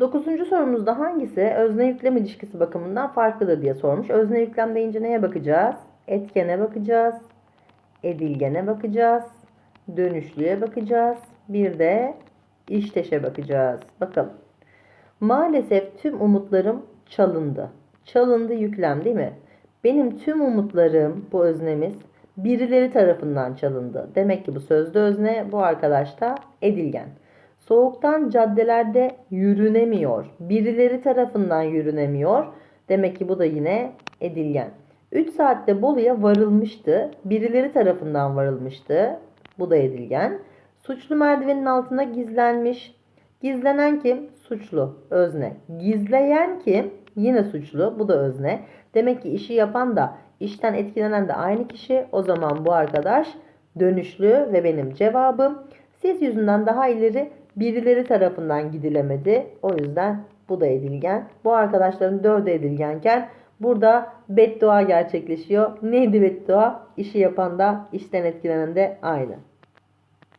Dokuzuncu sorumuzda hangisi özne yüklem ilişkisi bakımından farklıdır diye sormuş. Özne yüklem deyince neye bakacağız? Etkene bakacağız. Edilgene bakacağız. Dönüşlüye bakacağız. Bir de işteşe bakacağız. Bakalım. Maalesef tüm umutlarım çalındı. Çalındı yüklem değil mi? Benim tüm umutlarım bu öznemiz birileri tarafından çalındı. Demek ki bu sözde özne bu arkadaş da edilgen. Soğuktan caddelerde yürünemiyor. Birileri tarafından yürünemiyor. Demek ki bu da yine edilgen. 3 saatte Bolu'ya varılmıştı. Birileri tarafından varılmıştı. Bu da edilgen. Suçlu merdivenin altına gizlenmiş. Gizlenen kim? Suçlu. Özne. Gizleyen kim? Yine suçlu. Bu da özne. Demek ki işi yapan da işten etkilenen de aynı kişi. O zaman bu arkadaş dönüşlü ve benim cevabım siz yüzünden daha ileri birileri tarafından gidilemedi. O yüzden bu da edilgen. Bu arkadaşların dördü edilgenken burada beddua gerçekleşiyor. Neydi beddua? İşi yapan da işten etkilenen de aynı.